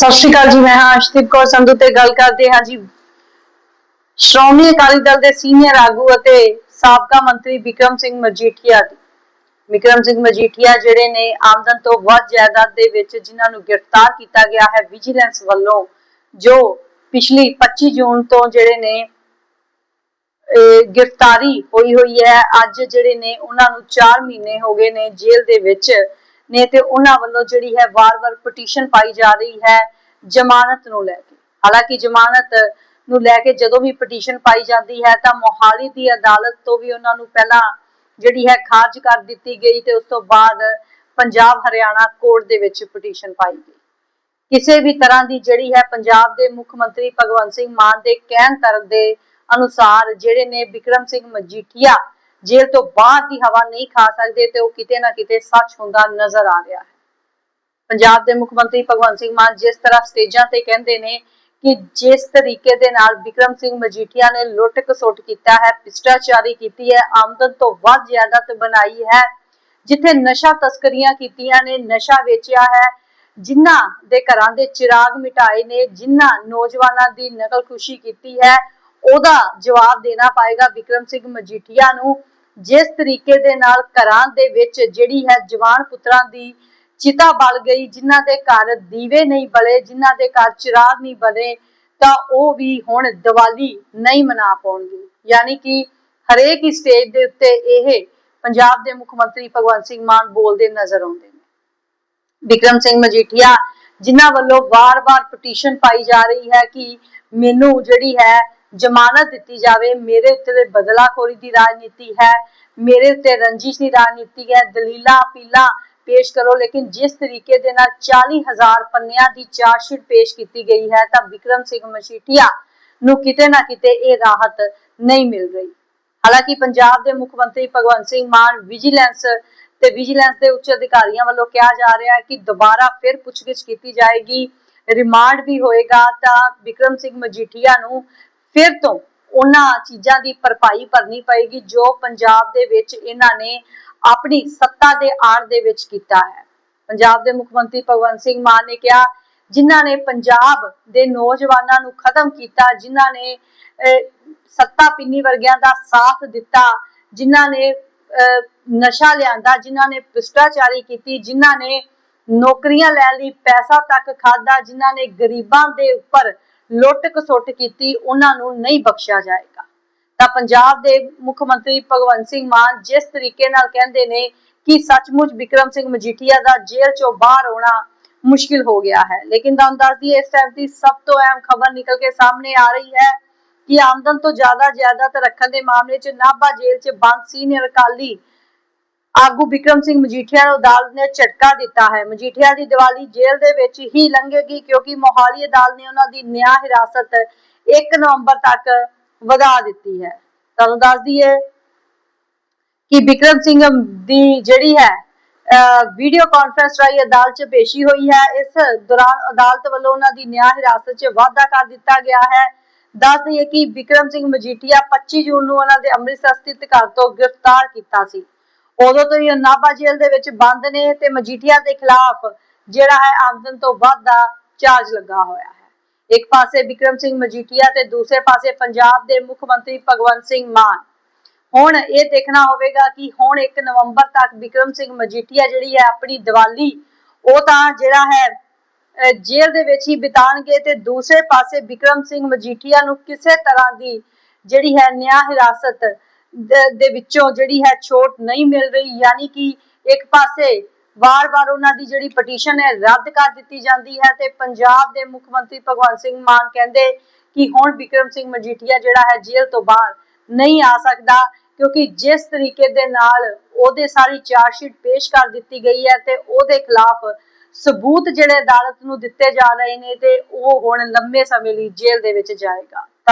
ਸਤਿ ਸ਼੍ਰੀ ਅਕਾਲ ਜੀ, ਮੈਂ ਹਾਂ ਅਸ਼ਦੀਪ ਕੌਰ ਸੰਧੂ ਤੇ ਗੱਲ ਕਰਦੇ ਹਾਂ ਜੀ। ਸ਼੍ਰੋਮਣੀ ਅਕਾਲੀ ਦਲ ਦੇ ਸੀਨੀਅਰ ਆਗੂ ਅਤੇ ਸਾਬਕਾ ਮੰਤਰੀ ਵਿਕਰਮ ਸਿੰਘ ਮਜੀਠੀਆ ਦੀ। ਵਿਕਰਮ ਸਿੰਘ ਮਜੀਠੀਆ ਜਿਹੜੇ ਨੇ ਆਮਦਨ ਤੋਂ ਵੱਧ ਜਾਇਦਾਦ ਦੇ ਵਿੱਚ ਜਿਨ੍ਹਾਂ ਨੂੰ ਗ੍ਰਿਫਤਾਰ ਕੀਤਾ ਗਿਆ ਹੈ ਵਿਜੀਲੈਂਸ ਵੱਲੋਂ, ਜੋ ਪਿਛਲੀ 25 ਜੂਨ ਤੋਂ ਜਿਹੜੇ ਨੇ ਗ੍ਰਿਫਤਾਰੀ ਹੋਈ ਹੋਈ ਹੈ। ਅੱਜ ਜਿਹੜੇ ਨੇ, ਉਹਨਾਂ ਨੂੰ 4 ਮਹੀਨੇ ਹੋ ਗਏ ਨੇ ਜੇਲ੍ਹ ਦੇ ਵਿੱਚ। ਨੇ ਤੇ ਉਹਨਾਂ ਵੱਲੋਂ ਜਿਹੜੀ ਹੈ ਵਾਰ-ਵਾਰ ਪਟੀਸ਼ਨ ਪਾਈ ਜਾ ਰਹੀ ਹੈ ਜ਼ਮਾਨਤ ਨੂੰ ਲੈ ਕੇ। ਹਾਲਾਂਕਿ ਜ਼ਮਾਨਤ ਨੂੰ ਲੈ ਕੇ ਜਦੋਂ ਵੀ ਪਟੀਸ਼ਨ ਪਾਈ ਜਾਂਦੀ ਹੈ ਤਾਂ ਮੋਹਾਲੀ ਦੀ ਅਦਾਲਤ ਤੋਂ ਵੀ ਉਹਨਾਂ ਨੂੰ ਪਹਿਲਾਂ ਜਿਹੜੀ ਹੈ ਖਾਰਜ ਕਰ ਦਿੱਤੀ ਗਈ ਤੇ ਉਸ ਤੋਂ ਬਾਅਦ ਪੰਜਾਬ ਹਰਿਆਣਾ ਕੋਰਟ ਦੇ ਵਿੱਚ ਪਟੀਸ਼ਨ ਪਾਈ ਗਈ। ਕਿਸੇ ਵੀ ਤਰ੍ਹਾਂ ਦੀ ਜਿਹੜੀ ਹੈ ਪੰਜਾਬ ਦੇ ਮੁੱਖ ਮੰਤਰੀ ਭਗਵੰਤ ਸਿੰਘ ਮਾਨ ਦੇ ਕਹਿਣ ਤਰ ਦੇ ਅਨੁਸਾਰ ਜਿਹੜੇ ਨੇ ਵਿਕਰਮ ਸਿੰਘ ਮਜੀਠੀਆ ਜੇਲ੍ਹ ਤੋਂ ਬਾਹਰ ਦੀ ਹਵਾ ਨਹੀਂ ਖਾ ਸਕਦੇ ਤੇ ਉਹ ਕਿਤੇ ਨਾ ਕਿਤੇ ਸੱਚ ਹੁੰਦਾ ਨਜ਼ਰ ਆ ਰਿਹਾ ਹੈ। ਪੰਜਾਬ ਦੇ ਮੁੱਖ ਮੰਤਰੀ ਭਗਵੰਤ ਸਿੰਘ ਮਾਨ ਜਿਸ ਤਰ੍ਹਾਂ ਸਟੇਜਾਂ ਤੇ ਕਹਿੰਦੇ ਨੇ ਕਿ ਜਿਸ ਤਰੀਕੇ ਦੇ ਨਾਲ ਵਿਕਰਮ ਸਿੰਘ ਮਜੀਠੀਆ ਨੇ ਲੁੱਟ ਖਸੁੱਟ ਕੀਤਾ ਹੈ, ਭ੍ਰਿਸ਼ਟਾਚਾਰੀ ਕੀਤੀ ਹੈ, ਆਮਦਨ ਤੋਂ ਵੱਧ ਜ਼ਿਆਦਾ ਬਣਾਈ ਹੈ, ਜਿੱਥੇ ਨਸ਼ਾ ਤਸਕਰੀਆਂ ਕੀਤੀਆਂ ਨੇ, ਨਸ਼ਾ ਵੇਚਿਆ ਹੈ, ਜਿਨ੍ਹਾਂ ਦੇ ਘਰਾਂ ਦੇ ਚਿਰਾਗ ਮਿਟਾਏ ਨੇ, ਜਿਨ੍ਹਾਂ ਨੌਜਵਾਨਾਂ ਦੀ ਨਕਲ ਖੁਸ਼ੀ ਕੀਤੀ ਹੈ, ਉਹਦਾ ਜਵਾਬ ਦੇਣਾ ਪਏਗਾ ਵਿਕਰਮ ਸਿੰਘ ਮਜੀਠੀਆ ਨੂੰ। ਜਿਸ ਤਰੀਕੇ ਦੇ ਨਾਲ ਘਰਾਂ ਦੇ ਵਿੱਚ ਜਿਹੜੀ ਹੈ ਜਵਾਨ ਪੁੱਤਰਾਂ ਦੀ ਚਿਤਾ ਬਲ ਗਈ, ਜਿਨ੍ਹਾਂ ਦੇ ਘਰ ਦੀਵੇ ਨਹੀਂ ਬਲੇ, ਜਿਨ੍ਹਾਂ ਦੇ ਘਰ ਚਿਰਾਗ ਨਹੀਂ ਬਲੇ, ਤਾਂ ਉਹ ਵੀ ਹੁਣ ਦੀਵਾਲੀ ਨਹੀਂ ਮਨਾ ਪਾਉਣਗੇ। ਯਾਨੀ ਕਿ ਹਰੇਕ ਹੀ ਸਟੇਜ ਦੇ ਉੱਤੇ ਇਹ ਪੰਜਾਬ ਦੇ ਮੁੱਖ ਮੰਤਰੀ ਭਗਵੰਤ ਸਿੰਘ ਮਾਨ ਬੋਲਦੇ ਨਜ਼ਰ ਆਉਂਦੇ ਨੇ। ਵਿਕਰਮ ਸਿੰਘ ਮਜੀਠੀਆ, ਜਿਨ੍ਹਾਂ ਵੱਲੋਂ ਵਾਰ-ਵਾਰ ਪਟੀਸ਼ਨ ਪਾਈ ਜਾ ਰਹੀ ਹੈ ਕਿ ਮੈਨੂੰ ਜਿਹੜੀ ਹੈ ਜ਼ਮਾਨਤ ਦਿੱਤੀ ਜਾਵੇ, ਮੇਰੇ ਉੱਤੇ ਬਦਲਾਖੋਰੀ ਦੀ ਰਾਜਨੀਤੀ ਹੈ, ਮੇਰੇ ਉੱਤੇ ਰੰਜਿਸ਼ ਦੀ ਰਾਜਨੀਤੀ ਹੈ, ਦਲੀਲਾਂ, ਅਪੀਲਾਂ ਪੇਸ਼ ਕਰੋ, ਲੇਕਿਨ ਜਿਸ ਤਰੀਕੇ ਦੇ ਨਾਲ 40000 ਪੰਨਿਆਂ ਦੀ ਚਾਰਜਸ਼ੀਟ ਪੇਸ਼ ਕੀਤੀ ਗਈ ਹੈ, ਤਾਂ ਵਿਕਰਮ ਸਿੰਘ ਮਸ਼ੀਟੀਆ ਨੂੰ ਕਿਤੇ ਨਾ ਕਿਤੇ ਇਹ ਰਾਹਤ ਨਹੀਂ ਮਿਲ ਰਹੀ। ਹਾਲਾਂਕਿ ਪੰਜਾਬ ਦੇ ਮੁੱਖ ਮੰਤਰੀ ਭਗਵੰਤ ਸਿੰਘ ਮਾਨ ਵਿਜੀਲੈਂਸ ਤੇ ਵਿਜੀਲੈਂਸ ਦੇ ਉੱਚ ਅਧਿਕਾਰੀਆਂ ਵੱਲੋਂ ਕਿਹਾ ਜਾ ਰਿਹਾ ਹੈ ਕਿ ਦੁਬਾਰਾ ਫਿਰ ਪੁੱਛਗਿੱਛ ਕੀਤੀ ਜਾਏਗੀ, ਰਿਮਾਂਡ ਵੀ ਹੋਏਗਾ, ਤਾਂ ਵਿਕਰਮ ਸਿੰਘ ਮਜੀਠੀਆ ਨੂੰ ਫਿਰ ਤੋਂ ਉਹਨਾਂ ਚੀਜ਼ਾਂ ਦੀ ਭਰਪਾਈ ਭਰਨੀ ਪਏਗੀ ਜੋ ਪੰਜਾਬ ਦੇ ਵਿੱਚ ਇਹਨਾਂ ਨੇ ਆਪਣੀ ਸੱਤਾ ਦੇ ਆੜ ਦੇ ਵਿੱਚ ਕੀਤਾ ਹੈ। ਪੰਜਾਬ ਦੇ ਮੁੱਖ ਮੰਤਰੀ ਭਗਵੰਤ ਸਿੰਘ ਮਾਨ ਨੇ ਕਿਹਾ, ਜਿਨ੍ਹਾਂ ਨੇ ਪੰਜਾਬ ਦੇ ਨੌਜਵਾਨਾਂ ਨੂੰ ਖਤਮ ਕੀਤਾ, ਜਿਨ੍ਹਾਂ ਨੇ ਸੱਤਾ ਪਿੰਨੀ ਵਰਗਿਆਂ ਦਾ ਸਾਥ ਦਿੱਤਾ, ਜਿਨ੍ਹਾਂ ਨੇ ਨਸ਼ਾ ਲਿਆਂਦਾ, ਜਿਨ੍ਹਾਂ ਨੇ ਭ੍ਰਿਸ਼ਟਾਚਾਰੀ ਕੀਤੀ, ਜਿਨ੍ਹਾਂ ਨੇ ਨੌਕਰੀਆਂ ਲੈਣ ਲਈ ਪੈਸਾ ਤੱਕ ਖਾਦਾ ਜਿਨ੍ਹਾਂ ਨੇ ਗਰੀਬਾਂ ਦੇ ਉੱਪਰ ਲੁੱਟ ਖਸੁੱਟ ਕੀਤੀ ਉਹਨਾਂ ਨੂੰ ਨਹੀਂ ਬਖਸ਼ਿਆ ਜਾਏਗਾ। ਤਾਂ ਪੰਜਾਬ ਦੇ ਮੁੱਖ ਮੰਤਰੀ ਭਗਵੰਤ ਸਿੰਘ ਮਾਨ ਜਿਸ ਤਰੀਕੇ ਨਾਲ ਕਹਿੰਦੇ ਨੇ ਕਿ ਸੱਚਮੁੱਚ ਵਿਕਰਮ ਸਿੰਘ ਮਜੀਠੀਆ ਦਾ ਜੇਲ੍ਹ ਚੋਂ ਬਾਹਰ ਆਉਣਾ ਮੁਸ਼ਕਿਲ ਹੋ ਗਿਆ ਹੈ। ਲੇਕਿਨ ਤੁਹਾਨੂੰ ਦੱਸ ਦਈਏ, ਇਸ ਟਾਈਮ ਦੀ ਸਭ ਤੋਂ ਅਹਿਮ ਖਬਰ ਨਿਕਲ ਕੇ ਸਾਹਮਣੇ ਆ ਰਹੀ ਹੈ ਕਿ ਆਮਦਨ ਤੋਂ ਜ਼ਿਆਦਾ ਜ਼ਿਆਦਾਤ ਰੱਖਣ ਦੇ ਮਾਮਲੇ 'ਚ ਨਾਭਾ ਜੇਲ੍ਹ 'ਚ ਬੰਦ ਸੀਨੀਅਰ ਅਕਾਲੀ ਆਗੂ ਵਿਕਰਮ ਸਿੰਘ ਮਜੀਠੀਆ ਨੂੰ ਅਦਾਲਤ ਨੇ ਝਟਕਾ ਦਿੱਤਾ ਹੈ। ਮਜੀਠੀਆ ਦੀ ਦੀਵਾਲੀ ਜੇਲ੍ਹ ਦੇ ਵਿੱਚ ਹੀ ਲੰਘੇਗੀ ਕਿਉਂਕਿ ਮੋਹਾਲੀ ਅਦਾਲਤ ਨੇ ਉਹਨਾਂ ਦੀ ਨਿਆਂ ਹਿਰਾਸਤ 1 ਨਵੰਬਰ ਤੱਕ ਵਧਾ ਦਿੱਤੀ ਹੈ। ਤੁਹਾਨੂੰ ਦੱਸ ਦਈਏ ਕਿ ਵਿਕਰਮ ਸਿੰਘ ਦੀ ਜਿਹੜੀ ਹੈ ਵੀਡੀਓ ਕਾਨਫਰੰਸ ਰਾਹੀਂ ਅਦਾਲਤ 'ਚ ਪੇਸ਼ੀ ਹੋਈ ਹੈ। ਇਸ ਦੌਰਾਨ ਅਦਾਲਤ ਵੱਲੋਂ ਉਹਨਾਂ ਦੀ ਨਿਆਂ ਹਿਰਾਸਤ 'ਚ ਵਾਧਾ ਕਰ ਦਿੱਤਾ ਗਿਆ ਹੈ। ਦੱਸ ਦਈਏ ਕਿ ਵਿਕਰਮ ਸਿੰਘ ਮਜੀਠੀਆ 25 ਜੂਨ ਨੂੰ ਉਹਨਾਂ ਦੇ ਅੰਮ੍ਰਿਤਸਰ ਸਥਿਤ ਘਰ ਤੋਂ ਗ੍ਰਿਫਤਾਰ ਕੀਤਾ ਸੀ। ਉਦੋਂ ਤੋਂ ਹੀ ਨਾਭਾ ਜੇਲ੍ਹ ਦੇ ਵਿੱਚ ਬੰਦ ਨੇ ਤੇ ਮਜੀਠੀਆ ਦੇ ਖਿਲਾਫ ਜਿਹੜਾ ਹੈ ਆਮਦਨ ਤੋਂ ਵੱਧ ਦਾ ਚਾਰਜ ਲੱਗਾ ਹੋਇਆ ਹੈ। ਇੱਕ ਪਾਸੇ ਵਿਕਰਮ ਸਿੰਘ ਮਜੀਠੀਆ ਤੇ ਦੂਸਰੇ ਪਾਸੇ ਪੰਜਾਬ ਦੇ ਮੁੱਖ ਮੰਤਰੀ ਭਗਵੰਤ ਸਿੰਘ ਮਾਨ। ਹੁਣ ਇਹ ਦੇਖਣਾ ਹੋਵੇਗਾ ਕਿ ਹੁਣ 1 ਨਵੰਬਰ ਤੱਕ ਵਿਕਰਮ ਸਿੰਘ ਮਜੀਠੀਆ ਜਿਹੜੀ ਹੈ ਆਪਣੀ ਦੀਵਾਲੀ, ਉਹ ਤਾਂ ਜਿਹੜਾ ਹੈ ਜੇਲ੍ਹ ਦੇ ਵਿੱਚ ਹੀ ਬਿਤਾਣਗੇ ਤੇ ਦੂਸਰੇ ਪਾਸੇ ਵਿਕਰਮ ਸਿੰਘ ਮਜੀਠੀਆ ਨੂੰ ਕਿਸੇ ਤਰ੍ਹਾਂ ਦੀ ਜਿਹੜੀ ਹੈ ਨਿਆਂ ਹਿਰਾਸਤ ਦੇ ਵਿੱਚੋਂ ਜਿਹੜੀ ਹੈ ਛੋਟ ਨਹੀਂ ਮਿਲ ਰਹੀ, ਯਾਨੀ ਕਿ ਇੱਕ ਪਾਸੇ ਵਾਰ-ਵਾਰ ਉਹਨਾਂ ਦੀ ਜਿਹੜੀ ਪਟੀਸ਼ਨ ਹੈ ਰੱਦ ਕਰ ਦਿੱਤੀ ਜਾਂਦੀ ਹੈ ਤੇ ਪੰਜਾਬ ਦੇ ਮੁੱਖ ਮੰਤਰੀ ਭਗਵੰਤ ਸਿੰਘ ਮਾਨ ਕਹਿੰਦੇ ਕਿ ਹੁਣ ਵਿਕਰਮ ਸਿੰਘ ਮਜੀਠੀਆ ਜਿਹੜਾ ਹੈ ਜੇਲ੍ਹ ਤੋਂ ਬਾਹਰ ਨਹੀਂ ਆ ਸਕਦਾ, ਕਿਉਂਕਿ ਜਿਸ ਤਰੀਕੇ ਦੇ ਨਾਲ ਉਹਦੇ ਸਾਰੀ ਚਾਰਜ ਸ਼ੀਟ ਪੇਸ਼ ਕਰ ਦਿੱਤੀ ਗਈ ਹੈ ਤੇ ਉਹਦੇ ਖਿਲਾਫ ਸਬੂਤ ਜਿਹੜੇ ਅਦਾਲਤ ਨੂੰ ਦਿੱਤੇ ਜਾ ਰਹੇ ਨੇ ਤੇ ਉਹ ਹੁਣ ਲੰਮੇ ਸਮੇਂ ਲਈ ਜੇਲ੍ਹ ਦੇ ਵਿੱਚ ਜਾਏਗਾ।